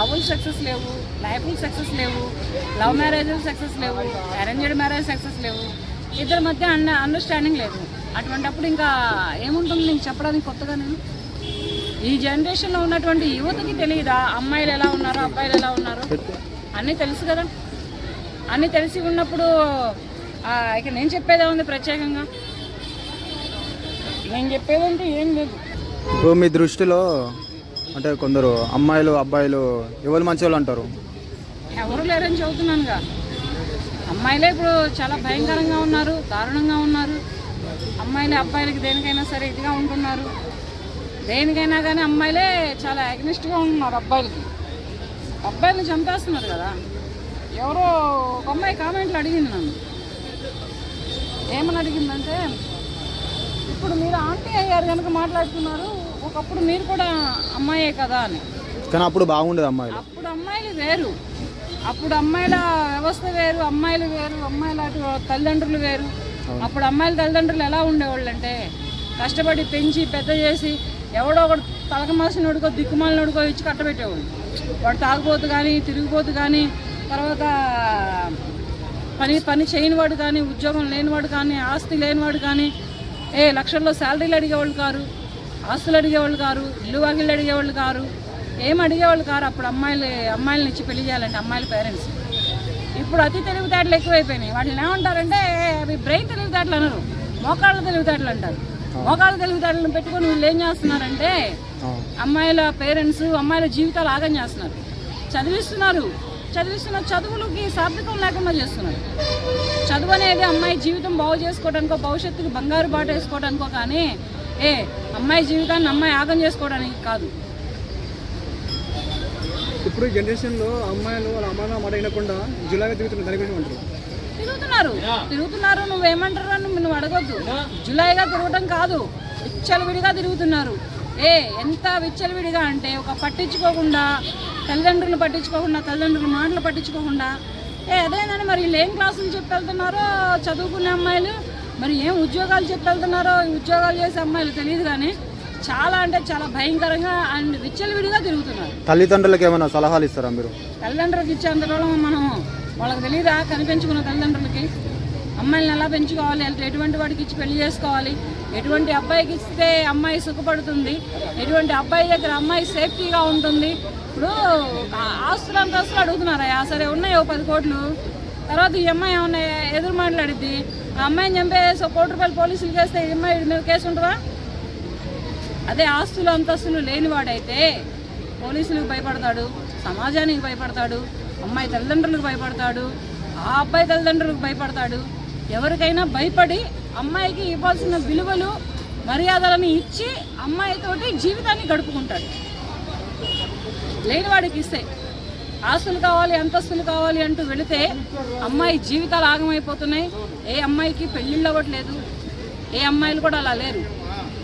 లవ్లు success లేవు లైఫ్లు success లేవు లవ్ మ్యారేజ్లు సక్సెస్ లేవు అరేంజ్డ్ మ్యారేజ్ సక్సెస్ లేవు. ఇద్దరి మధ్య అన్న అండర్స్టాండింగ్ లేదు. అటువంటప్పుడు ఇంకా ఏముంటుంది నేను చెప్పడానికి కొత్తగా నేను? ఈ జనరేషన్లో ఉన్నటువంటి యువతకి తెలియదా అమ్మాయిలు ఎలా ఉన్నారో అబ్బాయిలు ఎలా ఉన్నారో? అన్నీ తెలుసు కదా. అన్నీ తెలిసి ఉన్నప్పుడు ఇక నేను చెప్పేదే ఉంది ప్రత్యేకంగా. నేను చెప్పేదంటే ఏం లేదు. భూమి మీ దృష్టిలో అంటే కొందరు అమ్మాయిలు అబ్బాయిలు ఎవరు మంచి వాళ్ళు అంటారు? ఎవరు లేరని చెబుతున్నానుగా. అమ్మాయిలే ఇప్పుడు చాలా భయంకరంగా ఉన్నారు దారుణంగా ఉన్నారు. అమ్మాయిలే అబ్బాయిలకి దేనికైనా సరే ఇదిగా ఉంటున్నారు. దేనికైనా కానీ అమ్మాయిలే చాలా అగ్నిస్ట్గా ఉంటున్నారు అబ్బాయిలకి. అబ్బాయిని చంపేస్తున్నారు కదా. ఎవరో ఒక అమ్మాయి కామెంట్లు అడిగింది నన్ను. ఏమని అడిగిందంటే ఇప్పుడు మీరు ఆంటీ అయ్యారు కనుక మాట్లాడుతున్నారు ఒకప్పుడు మీరు కూడా అమ్మాయే కదా అని. కానీ అప్పుడు బాగుండేది అమ్మాయిలు. అప్పుడు అమ్మాయిలు వేరు. అప్పుడు అమ్మాయిల వ్యవస్థ వేరు అమ్మాయిలు వేరు అమ్మాయిల తల్లిదండ్రులు వేరు. అప్పుడు అమ్మాయిల తల్లిదండ్రులు ఎలా ఉండేవాళ్ళు అంటే కష్టపడి పెంచి పెద్ద చేసి ఎవడో ఒకడు తలకమాసినోడుకో దిక్కుమాలినోడుకో ఇచ్చి కట్టబెట్టేవాళ్ళు. వాడు తాగుబోతు కానీ తిరిగిపోతు కానీ తర్వాత పని పని చేయనివాడు కానీ ఉద్యోగం లేనివాడు కానీ ఆస్తి లేనివాడు కానీ ఏ లక్షల్లో శాలరీలు అడిగేవాళ్ళు కారు ఆస్తులు అడిగేవాళ్ళు కారు ఇల్లు వాకిళ్ళు అడిగేవాళ్ళు కారు ఏం అడిగేవాళ్ళు కారు? అప్పుడు అమ్మాయిలు అమ్మాయిలను ఇచ్చి పెళ్ళి చేయాలంటే అమ్మాయిల పేరెంట్స్. ఇప్పుడు అతి తెలివితేటలు ఎక్కువైపోయినాయి. వాళ్ళని ఏమంటారంటే అవి బ్రెయిన్ తెలివితేటలు అనరు. మోకాళ్ళ తెలివితేటలు అంటారు. మోకాళ్ళ తెలివితేటలను పెట్టుకొని వీళ్ళు ఏం చేస్తున్నారంటే అమ్మాయిల పేరెంట్స్ అమ్మాయిల జీవితాలు ఆగం చేస్తున్నారు. చదివిస్తున్నారు. చదివిస్తున్న చదువులకి సార్థకం లేకుండా చేస్తున్నారు. చదువు అనేది అమ్మాయి జీవితం బాగు చేసుకోవడానికో భవిష్యత్తుకి బంగారు బాట వేసుకోవడానికో కానీ ఏ అమ్మాయి జీవితాన్ని అమ్మాయి ఆగం చేసుకోవడానికి కాదు. ఇప్పుడు జనరేషన్లో అమ్మాయిలు వాళ్ళ అమ్మాయిల మాట వినకుండా జులాగా తిరుగుతున్నారు దాని గురించి అంటారు తిరుగుతున్నారు. తిరుగుతున్నారు నువ్వేమంటారు అని నువ్వు అడగొద్దు. జులైగా తిరగటం కాదు విచ్చలవిడిగా తిరుగుతున్నారు. ఏ ఎంత విచ్చలవిడిగా అంటే ఒక పట్టించుకోకుండా తల్లిదండ్రులు పట్టించుకోకుండా తల్లిదండ్రుల మాటలు పట్టించుకోకుండా. ఏ మరి వీళ్ళు ఏం క్లాసులు చెప్పి వెళ్తున్నారో చదువుకునే అమ్మాయిలు? మరి ఏం ఉద్యోగాలు చెప్పి వెళ్తున్నారో ఈ ఉద్యోగాలు చేసే అమ్మాయిలు తెలియదు కానీ చాలా అంటే చాలా భయంకరంగా అండ్ విచ్చలవిడిగా తిరుగుతున్నారు. తల్లిదండ్రులకు ఏమైనా సలహాలు ఇస్తారా మీరు? తల్లిదండ్రులకు ఇచ్చేంతలో మనం వాళ్ళకి తెలియదా కనిపించుకున్న తల్లిదండ్రులకి. అమ్మాయిలను ఎలా పెంచుకోవాలి? అంటే ఎటువంటి వాడికి ఇచ్చి పెళ్ళి చేసుకోవాలి? ఎటువంటి అబ్బాయికి ఇస్తే అమ్మాయి సుఖపడుతుంది? ఎటువంటి అబ్బాయి దగ్గర అమ్మాయి సేఫ్టీగా ఉంటుంది? ఇప్పుడు ఆస్తులు అంతస్తులు అడుగుతున్నారా? సరే ఉన్నాయి ఓ పది కోట్లు. తర్వాత ఈ అమ్మాయి ఏమన్నా ఎదురు మాట్లాడిద్ది? ఆ అమ్మాయిని చంపేసి ఒక కోటి రూపాయలు పోలీసులు చేస్తే ఈ అమ్మాయి మీద కేసు ఉంటుందా? అదే ఆస్తులు అంతస్తులు లేనివాడైతే పోలీసులకు భయపడతాడు సమాజానికి భయపడతాడు అమ్మాయి తల్లిదండ్రులకు భయపడతాడు ఆ అబ్బాయి తల్లిదండ్రులకు భయపడతాడు. ఎవరికైనా భయపడి అమ్మాయికి ఇవ్వాల్సిన విలువలు మర్యాదలను ఇచ్చి అమ్మాయితోటి జీవితాన్ని గడుపుకుంటాడు. లేనివాడికి ఇస్తే ఆస్తులు కావాలి అంతస్తులు కావాలి అంటూ వెళితే అమ్మాయి జీవితాలు ఆగమైపోతున్నాయి. ఏ అమ్మాయికి పెళ్ళిళ్ళు అవ్వట్లేదు. ఏ అమ్మాయిలు కూడా అలా లేరు.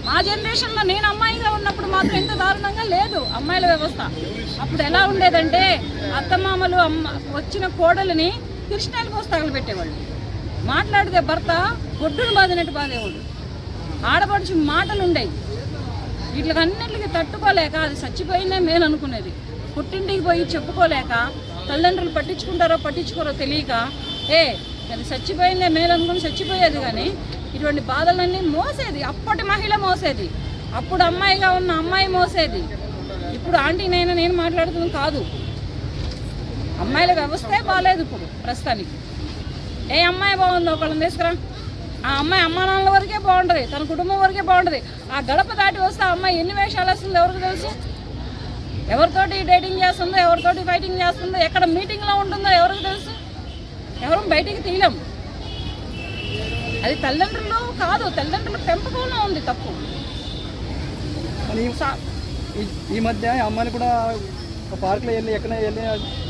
మా జనరేషన్లో నేను అమ్మాయిగా ఉన్నప్పుడు మాత్రం ఎంత దారుణంగా లేదు అమ్మాయిల వ్యవస్థ. అప్పుడు ఎలా ఉండేదంటే అత్తమామలు అమ్మ వచ్చిన కోడలిని కృష్ణాల కోసం తగలబెట్టేవాళ్ళు మాట్లాడితే భర్త బొడ్డును బాధినట్టు బాధేవాడు. ఆడపడుచు మాటలు ఉండేవి వీటికన్నిటికి తట్టుకోలేక అది చచ్చిపోయిందే మేలు అనుకునేది. పుట్టింటికి పోయి చెప్పుకోలేక తల్లిదండ్రులు పట్టించుకుంటారో పట్టించుకోరో తెలియక ఏ అది చచ్చిపోయిందే మేలు అనుకుని చచ్చిపోయేది కానీ ఇటువంటి బాధలన్నీ మోసేది. అప్పటి మహిళ మోసేది. అప్పుడు అమ్మాయిగా ఉన్న అమ్మాయి మోసేది. ఇప్పుడు ఆంటీ నేను మాట్లాడుతుంది కాదు. అమ్మాయిల వ్యవస్థే బాగాలేదు ఇప్పుడు ప్రస్తుతానికి. ఏ అమ్మాయి బాగుందో ఒకళ్ళని తీసుకురా. ఆ అమ్మాయి అమ్మా నాన్నల వరకే బాగుంటుంది తన కుటుంబం వరకే బాగుంటుంది. ఆ గడప దాటి వస్తే ఆ అమ్మాయి ఎన్ని వేషాలు వేస్తుందో ఎవరికి తెలుసు? ఎవరితోటి డేటింగ్ చేస్తుందో ఎవరితోటి ఫైటింగ్ చేస్తుందో ఎక్కడ మీటింగ్లో ఉంటుందో ఎవరికి తెలుసు? ఎవరు బయటికి తీయలేం. అది తల్లిదండ్రులు కాదు తల్లిదండ్రుల పెంపకంలో ఉంది తప్పు. ఈ- మధ్య ఈ అమ్మాయిలు కూడా పార్క్లో వెళ్ళి ఎక్కడ వెళ్ళి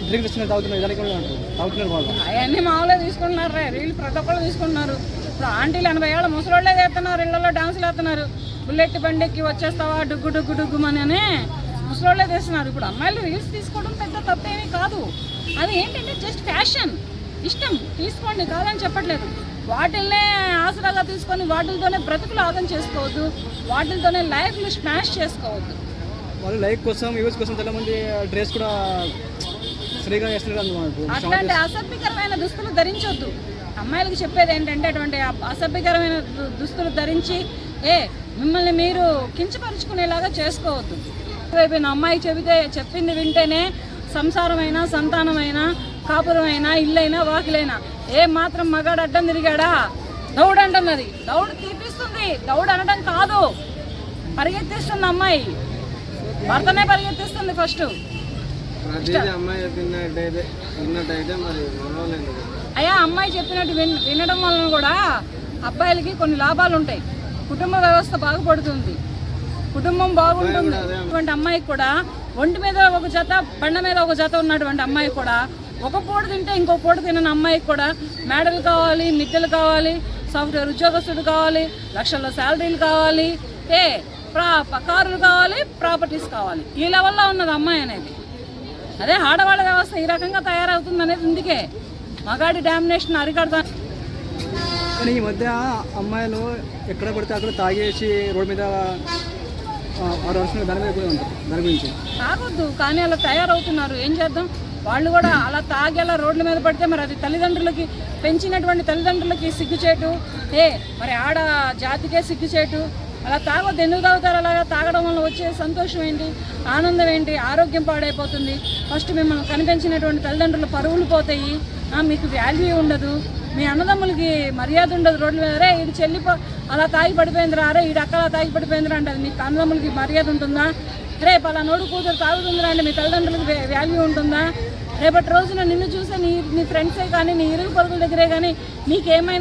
డ్రింక్ తాగుతున్నారు దానికి వాళ్ళు. అవన్నీ మామూలుగా తీసుకుంటున్నారు రే వీళ్ళు ప్రతి ఒక్కళ్ళు తీసుకుంటున్నారు. ఆంటీలు ఎనభై ఏళ్ళ ముసలోళ్ళే చేస్తున్నారు ఇళ్ళలో డాన్సులు వేస్తున్నారు. బుల్లెట్ బండికి వచ్చేస్తావా డుగ్గు డుగ్గు డుగ్గుమని అని ముసలోళ్ళే తీస్తున్నారు ఇప్పుడు అమ్మాయిలు రీల్స్ తీసుకోవడం పెద్ద తప్పేమీ కాదు. అది ఏంటంటే జస్ట్ ఫ్యాషన్ ఇష్టం తీసుకోండి కాదని చెప్పట్లేదు. వాటిల్నే ఆసరాగా తీసుకొని వాటితోనే బ్రతుకులు ఆగం చేసుకోవద్దు. వాటితోనే లైఫ్ని స్మాష్ చేసుకోవద్దు. వాళ్ళు లైక్ కోసం యూస్ కోసం చాలా మంది డ్రెస్ కూడా అన్నమాట అట్లాంటి అసభ్యకరమైన దుస్తులు ధరించొద్దు. అమ్మాయిలకు చెప్పేది ఏంటంటే అటువంటి అసభ్యకరమైన దు- దుస్తులు ధరించి ఏ మిమ్మల్ని మీరు కించపరుచుకునేలాగా చేసుకోవద్దు. అయిపోయిన అమ్మాయి చెబితే చెప్పింది వింటేనే సంసారమైనా సంతానమైనా కాపురమైనా ఇల్లైనా వాకిలైనా ఏ మాత్రం మగాడు అడ్డం తిరిగాడా? దౌడ్ అంటున్నది దౌడ్ తీపిస్తుంది. దౌడ్ అనడం కాదు. పరిగెత్తిస్తుంది అమ్మాయి. భర్తనే పరిగెత్తిస్తుంది ఫస్ట్. అమ్మాయి తిన్నట్టయితే తిన్నట్టయితే మరి అమ్మాయి చెప్పినట్టు విన్ వినడం వలన కూడా అబ్బాయిలకి కొన్ని లాభాలు ఉంటాయి. కుటుంబ వ్యవస్థ బాగుపడుతుంది. కుటుంబం బాగుంటుంది. అటువంటి అమ్మాయికి కూడా ఒంటి మీద ఒక జత బండ మీద ఒక జత ఉన్నటువంటి అమ్మాయి కూడా ఒక పూట తింటే ఇంకో పూట తినని అమ్మాయికి కూడా మేడలు కావాలి మిద్దెలు కావాలి సాఫ్ట్వేర్ ఉద్యోగస్తుడు కావాలి లక్షల శాలరీలు కావాలి ఏ ప్రా కారులు కావాలి ప్రాపర్టీస్ కావాలి. ఈ లెవెల్లో ఉన్నది అమ్మాయి అనేది. అదే ఆడవాళ్ళ వ్యవస్థ ఈ రకంగా తయారవుతుంది అనేది ఇందుకే. మగాడి డామినేషన్ అరికడతా. కానీ ఈ మధ్య అమ్మాయిలు ఎక్కడ పడితే అక్కడ తాగేసి రోడ్డు మీద దాని మీద కూడా ఉంటారు దాని గురించి. తాగొద్దు కానీ అలా తయారవుతున్నారు. ఏం చేద్దాం? వాళ్ళు కూడా అలా తాగి అలా రోడ్ల మీద పడితే మరి అది తల్లిదండ్రులకి పెంచినటువంటి తల్లిదండ్రులకి సిగ్గుచేటు. ఏ మరి ఆడ జాతికే సిగ్గుచేటు. అలా తాగొద్దు ఎందుకు తాగుతారు? అలాగా తాగడం వల్ల వచ్చే సంతోషం ఏంటి? ఆనందం ఏంటి? ఆరోగ్యం పాడైపోతుంది. ఫస్ట్ మిమ్మల్ని కనిపించినటువంటి తల్లిదండ్రుల పరువులు పోతాయి. మీకు వాల్యూ ఉండదు. మీ అన్నదమ్ములకి మర్యాద ఉండదు. రోడ్ల మీద రే ఇది చెల్లిపో అలా తాగి పడిపోయిందిరా అరే ఇది అక్క తాగి పడిపోయిందిరా అంటే మీకు అన్నదమ్ములకి మర్యాద ఉంటుందా? రేపు అలా నోడు కూతురు తాగుతుందిరా అంటే మీ తల్లిదండ్రులకి వాల్యూ ఉంటుందా? రేపటి రోజున నిన్ను చూసే నీ నీ ఫ్రెండ్సే కానీ నీ ఇరుగు పొరుగుల దగ్గరే కానీ నీకేమైనా